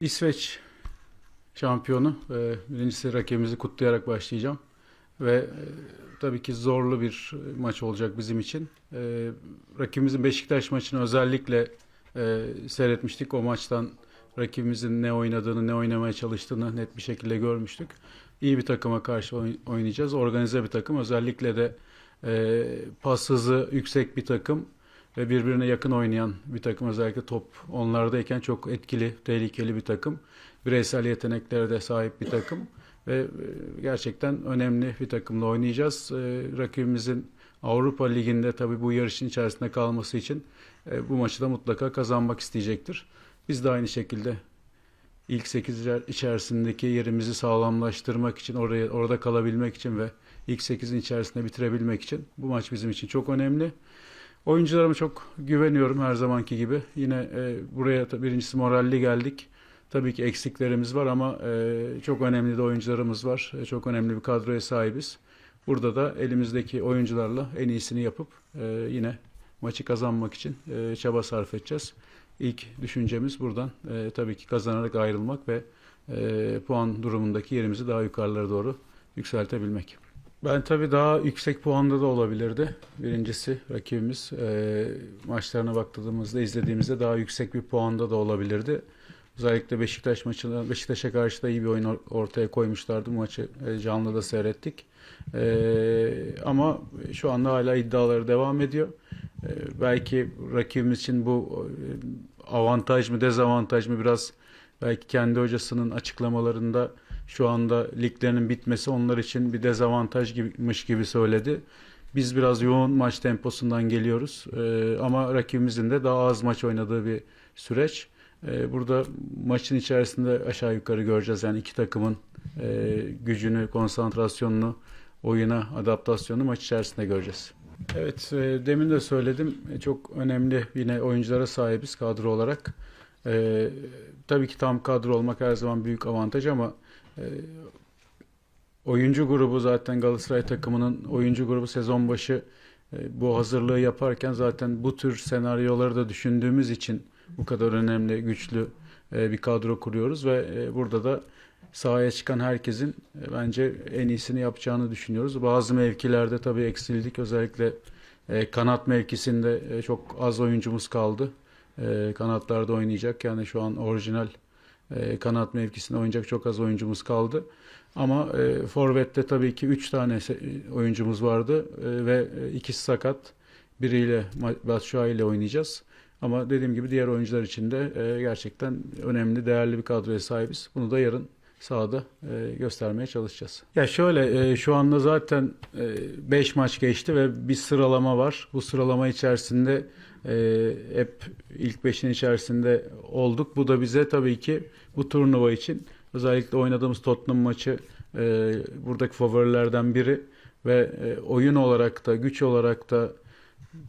İsveç şampiyonu. E, birincisi rakibimizi kutlayarak başlayacağım. Ve e, tabii ki zorlu bir maç olacak bizim için. E, rakibimizin Beşiktaş maçını özellikle seyretmiştik. O maçtan rakibimizin ne oynadığını, ne oynamaya çalıştığını net bir şekilde görmüştük. İyi bir takıma karşı oyn- oynayacağız. Organize bir takım. Özellikle de pas hızı yüksek bir takım ve birbirine yakın oynayan bir takım. Özellikle top onlardayken çok etkili, tehlikeli bir takım. Bireysel yeteneklere de sahip bir takım ve e, gerçekten önemli bir takımla oynayacağız. E, rakibimizin Avrupa Ligi'nde tabii bu yarışın içerisinde kalması için e, bu maçı da mutlaka kazanmak isteyecektir. Biz de aynı şekilde ilk 8 içerisindeki yerimizi sağlamlaştırmak için, oraya orada kalabilmek için ve ilk 8'in içerisinde bitirebilmek için bu maç bizim için çok önemli. Oyuncularıma çok güveniyorum her zamanki gibi. Yine e, buraya birincisi moralli geldik. Tabii ki eksiklerimiz var ama e, çok önemli de oyuncularımız var. E, çok önemli bir kadroya sahibiz. Burada da elimizdeki oyuncularla en iyisini yapıp e, yine maçı kazanmak için e, çaba sarf edeceğiz. İlk düşüncemiz buradan e, tabii ki kazanarak ayrılmak ve e, puan durumundaki yerimizi daha yukarılara doğru yükseltebilmek. Ben tabii daha yüksek puanda da olabilirdi. Birincisi rakibimiz e, maçlarına baktığımızda izlediğimizde daha yüksek bir puanda da olabilirdi. Özellikle Beşiktaş maçında Beşiktaş'a karşı da iyi bir oyun or- ortaya koymuşlardı. Maçı canlı da seyrettik. E, ama şu anda hala iddiaları devam ediyor. E, belki rakibimiz için bu e, avantaj mı dezavantaj mı biraz belki kendi hocasının açıklamalarında şu anda liglerinin bitmesi onlar için bir dezavantaj gibiymiş gibi söyledi. Biz biraz yoğun maç temposundan geliyoruz. Ee, ama rakibimizin de daha az maç oynadığı bir süreç. Ee, burada maçın içerisinde aşağı yukarı göreceğiz. Yani iki takımın e, gücünü, konsantrasyonunu, oyuna adaptasyonunu maç içerisinde göreceğiz. Evet, e, demin de söyledim. E, Çok önemli yine oyunculara sahibiz kadro olarak. E, tabii ki tam kadro olmak her zaman büyük avantaj ama e, oyuncu grubu zaten Galatasaray takımının oyuncu grubu sezon başı e, bu hazırlığı yaparken zaten bu tür senaryoları da düşündüğümüz için bu kadar önemli, güçlü e, bir kadro kuruyoruz ve e, burada da sahaya çıkan herkesin bence en iyisini yapacağını düşünüyoruz. Bazı mevkilerde tabii eksildik. Özellikle kanat mevkisinde çok az oyuncumuz kaldı. Kanatlarda oynayacak. Yani şu an orijinal e, kanat mevkisinde oynayacak çok az oyuncumuz kaldı. Ama e, forvette tabii ki 3 tane oyuncumuz vardı e, ve e, ikisi sakat. Biriyle Batshuayi ile oynayacağız. Ama dediğim gibi diğer oyuncular için de e, gerçekten önemli, değerli bir kadroya sahibiz. Bunu da yarın sahada e, göstermeye çalışacağız. Ya şöyle e, şu anda zaten 5 maç geçti ve bir sıralama var. Bu sıralama içerisinde e, hep ilk 5'in içerisinde olduk. Bu da bize tabii ki bu turnuva için özellikle oynadığımız Tottenham maçı e, buradaki favorilerden biri ve e, oyun olarak da güç olarak da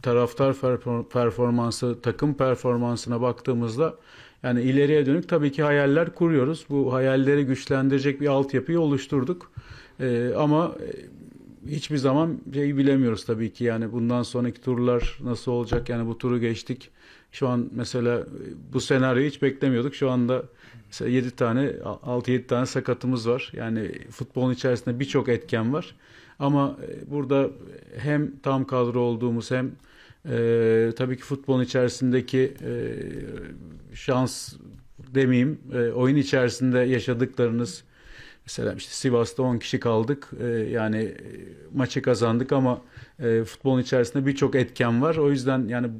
taraftar perfor- performansı, takım performansına baktığımızda yani ileriye dönük tabii ki hayaller kuruyoruz. Bu hayalleri güçlendirecek bir altyapıyı oluşturduk. Ee, ama e, hiçbir zaman şey bilemiyoruz tabii ki yani bundan sonraki turlar nasıl olacak yani bu turu geçtik. Şu an mesela e, bu senaryoyu hiç beklemiyorduk. Şu anda mesela 7 tane 6-7 tane sakatımız var. Yani futbolun içerisinde birçok etken var. Ama e, burada hem tam kadro olduğumuz hem e, tabii ki futbolun içerisindeki e, şans demeyeyim, e, oyun içerisinde yaşadıklarınız mesela işte Sivas'ta 10 kişi kaldık. E, yani e, maçı kazandık ama e, futbolun içerisinde birçok etken var. O yüzden yani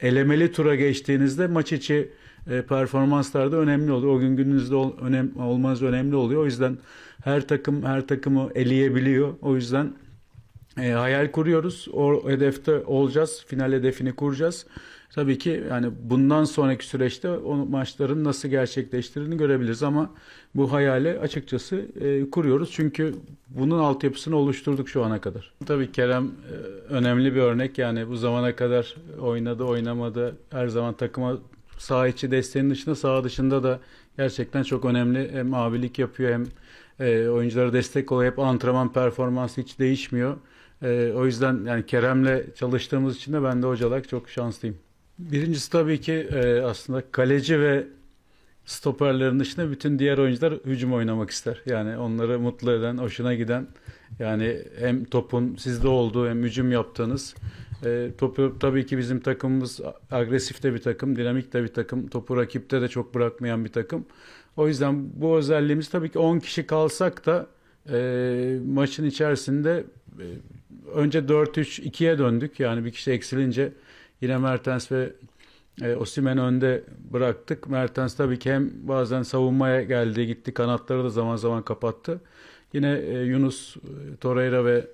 elemeli tura geçtiğinizde maç içi e, performanslar da önemli oluyor. O gün gününüzde ol, önem, olmanız önemli oluyor. O yüzden her takım her takımı eleyebiliyor. O yüzden e, hayal kuruyoruz. O hedefte olacağız. Final hedefini kuracağız. Tabii ki yani bundan sonraki süreçte o maçların nasıl gerçekleştiğini görebiliriz ama bu hayali açıkçası e, kuruyoruz. Çünkü bunun altyapısını oluşturduk şu ana kadar. Tabii Kerem e, önemli bir örnek. Yani bu zamana kadar oynadı, oynamadı. Her zaman takıma saha içi desteğinin dışında saha dışında da gerçekten çok önemli. Hem abilik yapıyor hem e, oyunculara destek oluyor. Hep antrenman performansı hiç değişmiyor. E, o yüzden yani Kerem'le çalıştığımız için de ben de hoca çok şanslıyım. Birincisi tabii ki e, aslında kaleci ve stoperlerin dışında bütün diğer oyuncular hücum oynamak ister. Yani onları mutlu eden, hoşuna giden yani hem topun sizde olduğu hem hücum yaptığınız e, topu tabii ki bizim takımımız agresif de bir takım, dinamik de bir takım. Topu rakipte de çok bırakmayan bir takım. O yüzden bu özelliğimiz tabii ki 10 kişi kalsak da e, maçın içerisinde e, önce 4-3-2'ye döndük. Yani bir kişi eksilince yine Mertens ve e, Osimhen önde bıraktık. Mertens tabii ki hem bazen savunmaya geldi gitti kanatları da zaman zaman kapattı. Yine e, Yunus, e, Torreira ve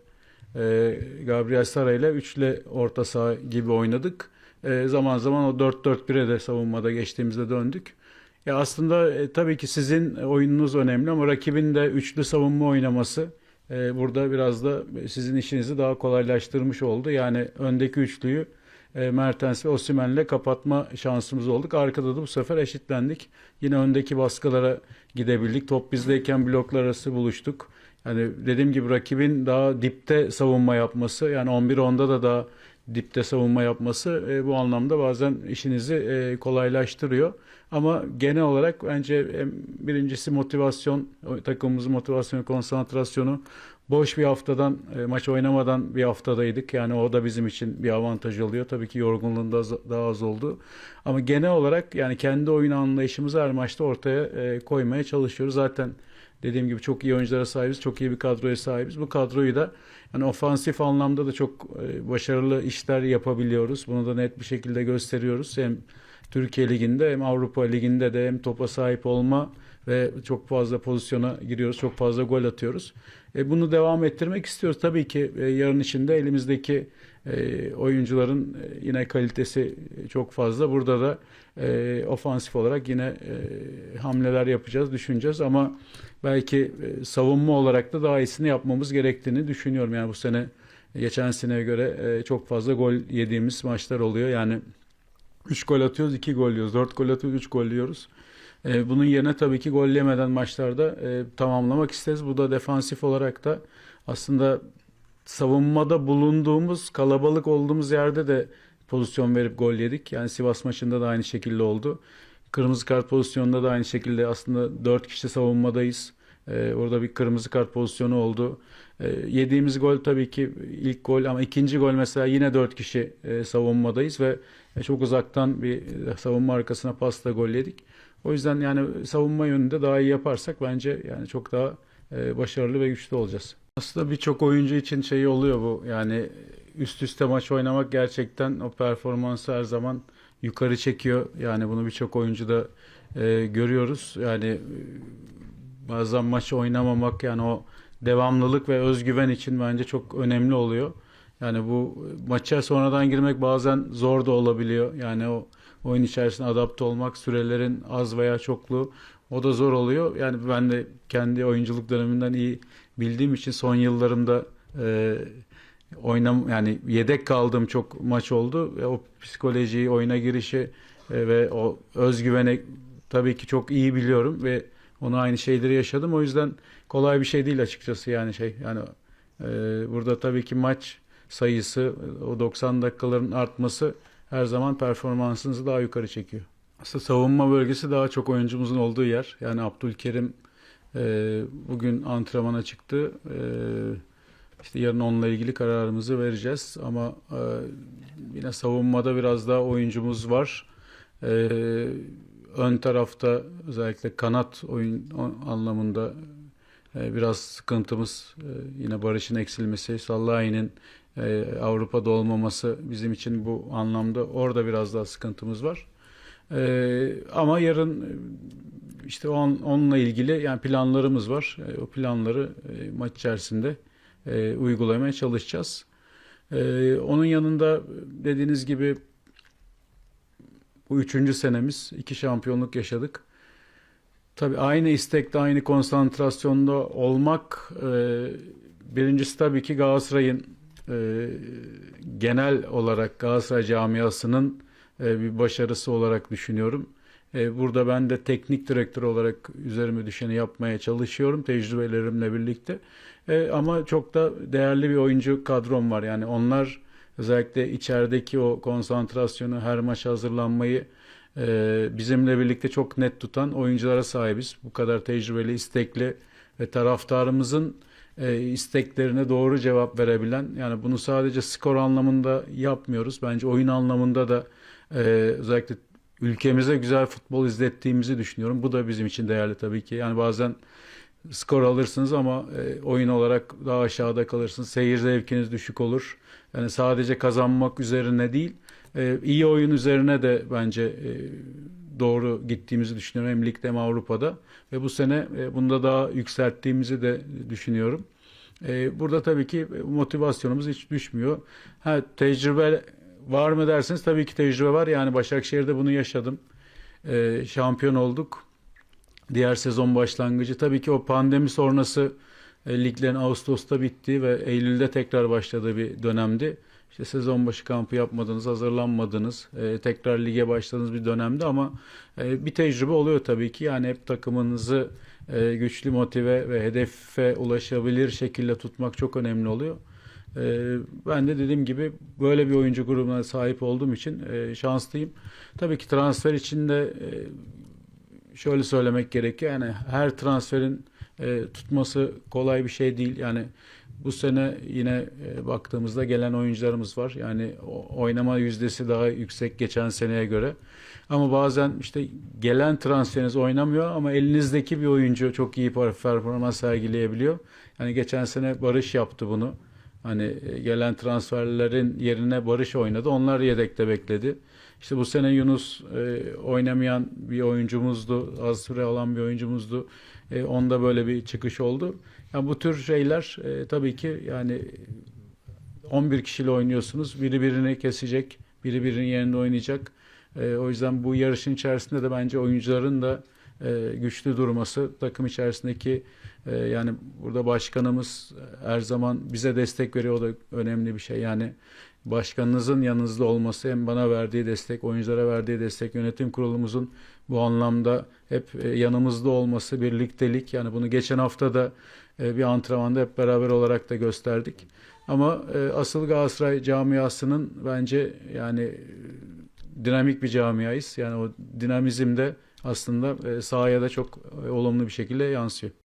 e, Gabriel Sara ile üçlü orta saha gibi oynadık. E, zaman zaman o 4-4-1'e de savunmada geçtiğimizde döndük. Ya aslında e, tabii ki sizin oyununuz önemli ama rakibin de üçlü savunma oynaması e, burada biraz da sizin işinizi daha kolaylaştırmış oldu. Yani öndeki üçlüyü e, Mertens ve Osimhen'le kapatma şansımız olduk. Arkada da bu sefer eşitlendik. Yine öndeki baskılara gidebildik. Top bizdeyken bloklar arası buluştuk. Yani dediğim gibi rakibin daha dipte savunma yapması yani 11-10'da da daha dipte savunma yapması e, bu anlamda bazen işinizi e, kolaylaştırıyor. Ama genel olarak bence birincisi motivasyon, takımımızın motivasyonu, konsantrasyonu. Boş bir haftadan, e, maç oynamadan bir haftadaydık. Yani o da bizim için bir avantaj oluyor. Tabii ki yorgunluğun da daha az oldu. Ama genel olarak yani kendi oyun anlayışımızı her maçta ortaya e, koymaya çalışıyoruz. Zaten dediğim gibi çok iyi oyunculara sahibiz, çok iyi bir kadroya sahibiz. Bu kadroyu da yani ofansif anlamda da çok e, başarılı işler yapabiliyoruz. Bunu da net bir şekilde gösteriyoruz. Hem Türkiye Ligi'nde hem Avrupa Ligi'nde de hem topa sahip olma ve çok fazla pozisyona giriyoruz. Çok fazla gol atıyoruz. E, bunu devam ettirmek istiyoruz. Tabii ki e, yarın içinde elimizdeki e, oyuncuların e, yine kalitesi çok fazla. Burada da e, ofansif olarak yine e, hamleler yapacağız, düşüneceğiz ama belki e, savunma olarak da daha iyisini yapmamız gerektiğini düşünüyorum. Yani bu sene geçen seneye göre e, çok fazla gol yediğimiz maçlar oluyor. Yani 3 gol atıyoruz, 2 gol yiyoruz. 4 gol atıyoruz, 3 gol yiyoruz. E, bunun yerine tabii ki gol yemeden maçlarda e, tamamlamak isteriz. Bu da defansif olarak da aslında savunmada bulunduğumuz, kalabalık olduğumuz yerde de pozisyon verip gol yedik. Yani Sivas maçında da aynı şekilde oldu. Kırmızı kart pozisyonunda da aynı şekilde aslında 4 kişi savunmadayız. E, orada bir kırmızı kart pozisyonu oldu. E, yediğimiz gol tabii ki ilk gol ama ikinci gol mesela yine 4 kişi e, savunmadayız ve e, çok uzaktan bir e, savunma arkasına pasla gol yedik. O yüzden yani savunma yönünde daha iyi yaparsak bence yani çok daha başarılı ve güçlü olacağız. Aslında birçok oyuncu için şey oluyor bu. Yani üst üste maç oynamak gerçekten o performansı her zaman yukarı çekiyor. Yani bunu birçok oyuncuda e, görüyoruz. Yani bazen maç oynamamak yani o devamlılık ve özgüven için bence çok önemli oluyor. Yani bu maça sonradan girmek bazen zor da olabiliyor. Yani o oyun içerisinde adapte olmak, sürelerin az veya çokluğu o da zor oluyor. Yani ben de kendi oyunculuk döneminden iyi bildiğim için son yıllarımda e, oynam yani yedek kaldığım çok maç oldu ve o psikolojiyi, oyuna girişi e, ve o özgüvene tabii ki çok iyi biliyorum ve onu aynı şeyleri yaşadım. O yüzden kolay bir şey değil açıkçası yani şey yani e, burada tabii ki maç sayısı o 90 dakikaların artması her zaman performansınızı daha yukarı çekiyor. Aslında savunma bölgesi daha çok oyuncumuzun olduğu yer. Yani Abdülkerim e, bugün antrenmana çıktı. E, işte yarın onunla ilgili kararımızı vereceğiz. Ama e, yine savunmada biraz daha oyuncumuz var. E, ön tarafta özellikle kanat oyun anlamında e, biraz sıkıntımız e, yine Barış'ın eksilmesi, Sallahi'nin e, Avrupa'da olmaması bizim için bu anlamda orada biraz daha sıkıntımız var. Ama yarın işte on, onunla ilgili yani planlarımız var. O planları maç içerisinde uygulamaya çalışacağız. Onun yanında dediğiniz gibi bu üçüncü senemiz iki şampiyonluk yaşadık. Tabii aynı istekte, aynı konsantrasyonda olmak e, birincisi tabii ki Galatasaray'ın e, genel olarak Galatasaray camiasının e, bir başarısı olarak düşünüyorum. Burada ben de teknik direktör olarak üzerime düşeni yapmaya çalışıyorum tecrübelerimle birlikte. Ama çok da değerli bir oyuncu kadrom var. Yani onlar özellikle içerideki o konsantrasyonu, her maç hazırlanmayı e, bizimle birlikte çok net tutan oyunculara sahibiz. Bu kadar tecrübeli, istekli ve taraftarımızın e, isteklerine doğru cevap verebilen yani bunu sadece skor anlamında yapmıyoruz. Bence oyun anlamında da e, özellikle ülkemize güzel futbol izlettiğimizi düşünüyorum. Bu da bizim için değerli tabii ki. Yani bazen skor alırsınız ama e, oyun olarak daha aşağıda kalırsınız. Seyir zevkiniz düşük olur. Yani sadece kazanmak üzerine değil, e, iyi oyun üzerine de bence e, doğru gittiğimizi düşünüyorum hem ligde hem Avrupa'da ve bu sene e, bunda daha yükselttiğimizi de düşünüyorum. E, burada tabii ki motivasyonumuz hiç düşmüyor. Ha tecrübe var mı derseniz tabii ki tecrübe var. Yani Başakşehir'de bunu yaşadım. E, şampiyon olduk. Diğer sezon başlangıcı tabii ki o pandemi sonrası e, liglerin Ağustos'ta bittiği ve Eylül'de tekrar başladığı bir dönemdi. İşte sezon başı kampı yapmadınız, hazırlanmadınız, e, tekrar lige başladığınız bir dönemde ama e, bir tecrübe oluyor tabii ki. Yani hep takımınızı e, güçlü, motive ve hedefe ulaşabilir şekilde tutmak çok önemli oluyor. E, ben de dediğim gibi böyle bir oyuncu grubuna sahip olduğum için e, şanslıyım. Tabii ki transfer içinde e, şöyle söylemek gerekiyor. Yani her transferin e, tutması kolay bir şey değil. Yani bu sene yine e, baktığımızda gelen oyuncularımız var. Yani oynama yüzdesi daha yüksek geçen seneye göre. Ama bazen işte gelen transferiniz oynamıyor ama elinizdeki bir oyuncu çok iyi performans sergileyebiliyor. Yani geçen sene Barış yaptı bunu. Hani e, gelen transferlerin yerine Barış oynadı. Onlar yedekte bekledi. İşte bu sene Yunus e, oynamayan bir oyuncumuzdu. Az süre alan bir oyuncumuzdu. E, onda böyle bir çıkış oldu. Yani bu tür şeyler e, tabii ki yani 11 kişiyle oynuyorsunuz. Biri birini kesecek, biri birinin yerinde oynayacak. E, o yüzden bu yarışın içerisinde de bence oyuncuların da e, güçlü durması, takım içerisindeki e, yani burada başkanımız her zaman bize destek veriyor. O da önemli bir şey. Yani başkanınızın yanınızda olması hem bana verdiği destek, oyunculara verdiği destek, yönetim kurulumuzun bu anlamda hep e, yanımızda olması, birliktelik. Yani bunu geçen hafta da bir antrenmanda hep beraber olarak da gösterdik. Ama asıl Galatasaray camiasının bence yani dinamik bir camiayız. Yani o dinamizm de aslında e, sahaya da çok e, olumlu bir şekilde yansıyor.